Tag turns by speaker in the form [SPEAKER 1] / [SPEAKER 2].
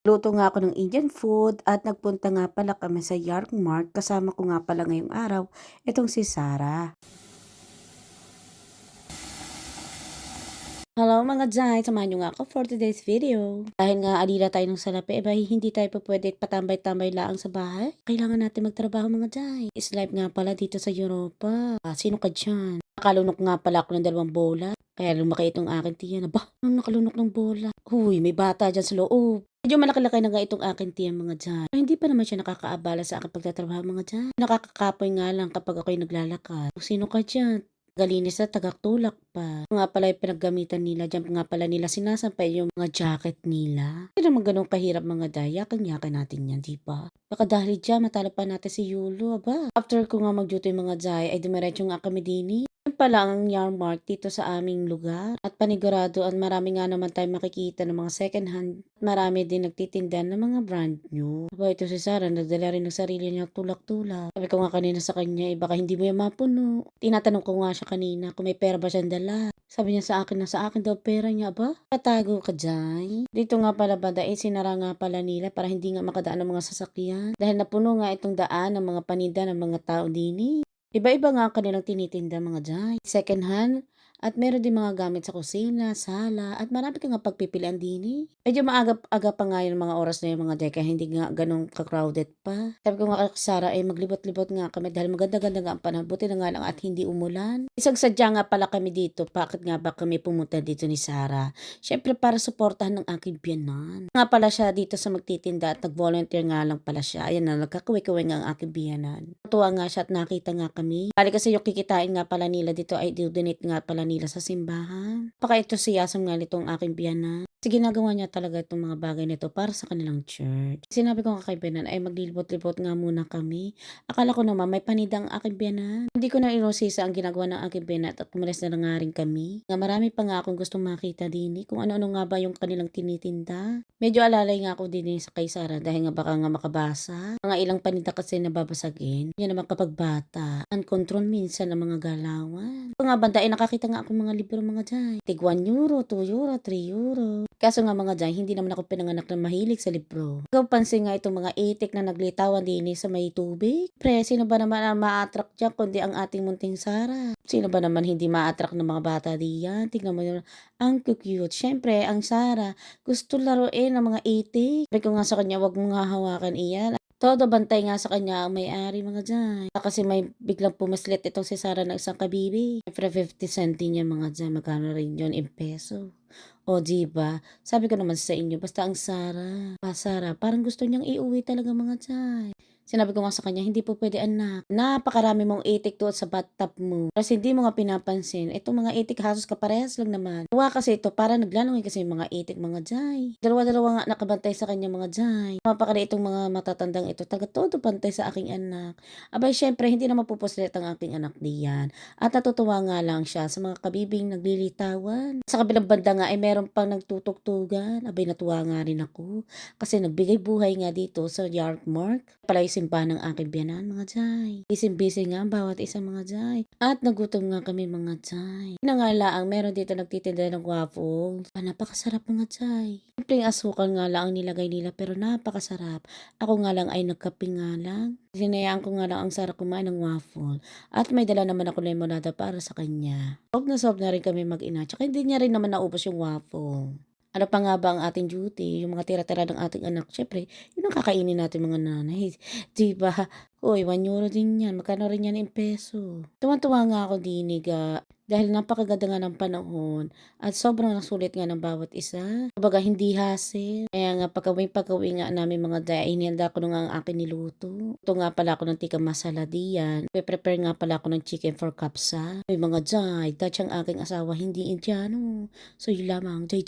[SPEAKER 1] Luto nga ako ng Indian food at nagpunta nga pala kami sa Yark Mart. Kasama ko nga pala ngayong araw itong si Sarah. Hello mga Jai, samahan nyo nga ako for today's video. Dahil nga alila tayo ng salapi, eh ba hindi tayo pa pwede patambay-tambay laang sa bahay. Kailangan natin magtrabaho mga Jai. Is life nga pala dito sa Europa. Ah, sino ka dyan? Nakalunok nga pala ako ng dalawang bola. Kaya lumaki itong aking tiyan. Aba, ano nakalunok ng bola? Huy, may bata dyan sa loob. Medyo malaki-laki na nga itong aking tiyan mga dyan. Pero hindi pa naman siya nakakaabala sa aking pagtatrabaho mga dyan. Nakakakapoy nga lang kapag ako'y naglalakad. Sino ka dyan? Galinis at tagaktulak pa. Nga pala yung pinaggamitan nila. Diyan nga pala nila sinasampay yung mga jacket nila. Hindi naman ganun kahirap mga daya. Yakan-yakan natin yan, di ba? Baka dahil dyan, matalo pa natin si Yulo, aba. After ko nga mag-duty mga jay, ay dumiretso nga kami dini. Pala ang Yarmark dito sa aming lugar. At panigurado at marami nga naman tayo makikita ng mga second hand. Marami din nagtitinda ng mga brand new. Aba, ito si Sarah, nagdala rin ng sarili niya tulak-tulak. Sabi ko nga kanina sa kanya, eh, baka hindi mo yan mapuno. Tinatanong ko nga siya kanina kung may pera ba siyang dala. Sabi niya sa akin na sa akin daw pera niya ba? Katago ka dyan. Dito nga pala banda eh sinara nga pala nila para hindi nga makadaan ng mga sasakyan. Dahil napuno nga itong daan ng mga paninda ng mga tao dini. Iba-iba nga ang kanilang tinitinda mga dyan. Second hand, at meron din mga gamit sa kusina, sala, at marami ka nga pagpipilian din eh. Medyo maaga-aga pa nga yung mga oras na yung mga deka, hindi nga ganun ka-crowded pa. Sabi ko nga kay Sarah, eh maglibot-libot nga kami dahil maganda-ganda nga ang panahon. Buti na nga lang at hindi umulan. Isang sadya nga pala kami dito. Bakit nga ba kami pumunta dito ni Sarah? Siyempre para suportahan ng aking biyanan. Nga pala siya dito sa magtitinda at nag-volunteer nga lang pala siya. Ayan na, nagkakawi-kawi nga ang aking biyanan. Tuwa nga siya at nakita nga kami. Bali kasi yung kikitain nga pala nila dito ay donate nga pala nila sa simbahan. Paka ito siyasam nga nitong aking biyanan. Kasi ginagawa niya talaga itong mga bagay nito para sa kanilang church. Sinabi ko kay Benan ay maglilibot-libot nga muna kami. Akala ko naman may panidang aking biyanan. Hindi ko na inosisa ang ginagawa ng aking biyanan at umalis na lang nga rin kami. Nga marami pa nga akong gustong makita din eh, kung ano-ano nga ba yung kanilang tinitinda. Medyo alalay nga ako din eh sa kay Sarah dahil nga baka nga makabasa. Mga ilang paninda kasi nababasagin. Yan naman kapag bata. Uncontrol minsan ang mga galawan. Ito nga banda ay nakakita nga ako mga libro mga dyan. Tig 1 euro, 2 euro, 3 euro. Kaso nga mga dyan, hindi naman ako pinanganak na mahilig sa libro. Ikaw pansin nga itong mga itik na naglitawan din eh sa may tubig. Pre, sino ba naman ang ma-attract dyan kundi ang ating munting Sara? Sino ba naman hindi ma-attract ng mga bata diyan? Tingnan mo yun. Ang cute. Siyempre, ang Sara, gusto laruin ng mga itik. Sabi ko nga sa kanya, wag mo nga hawakan iyan. Todo bantay nga sa kanya ang may-ari mga dyan. Kasi may biglang pumaslit itong si Sarah ng isang kabibi. Siyempre 50 centi niya mga dyan. Magkano rin yun in peso. O diba? Sabi ko naman sa inyo, basta ang Sarah. Pa Sarah, parang gusto niyang iuwi talaga mga dyan. Sinabi ko nga sa kanya, hindi po pwede anak. Napakarami mong itik doon sa bathtub mo. Kasi hindi mo nga pinapansin. Itong mga itik hasos kaparehas lang naman. Huwa kasi ito, para naglalangay kasi yung mga itik mga jay. Dalawa-dalawa nga nakabantay sa kanya mga jay. Mapakali itong mga matatandang ito. Taga todo pantay sa aking anak. Abay, syempre, hindi na mapupuslit ang aking anak diyan. At natutuwa nga lang siya sa mga kabibing naglilitawan. Sa kabilang banda nga ay meron pang nagtutugtugan. Abay, natuwa nga rin ako. Kasi nagbigay buhay nga dito sa Yarkmark. Pala yung simbahan ng aking biyanan, mga jay. Busy-busy nga ang bawat isang mga jay. At nagutom nga kami, mga jay. Na nga lang, meron dito nagtitinda ng waffles. Ah, napakasarap, mga jay. Simpleng asukal nga lang ang nilagay nila, pero napakasarap. Ako nga lang ay nagkape nga lang. Sinayaan ko nga lang ang sarap kumain ng waffle. At may dala naman ako limonada para sa kanya. Sob na sob na rin kami mag-ina. Tsaka hindi niya rin naman naubos yung waffle. Ano pa nga ba ang ating duty? Yung mga tira-tira ng ating anak. Siyempre, yun ang kakainin natin mga nanay. Diba? Uy, 1 euro din yan. Magkano rin yan in peso. Tuwan-tuwa nga ako diniga. Dahil napakaganda nga ng panahon. At sobrang nasulit nga ng bawat isa. Kumbaga, hindi hassle. Kaya nga, pagkawin pagkawin nga namin mga daya, inihanda ko nga ang akin niluto. Ito nga pala ako ng tika masala diyan. Pe-prepare nga pala ako ng chicken for kapsa. May mga jay, dahil ang aking asawa, hindi indiano. So, yun lamang, jay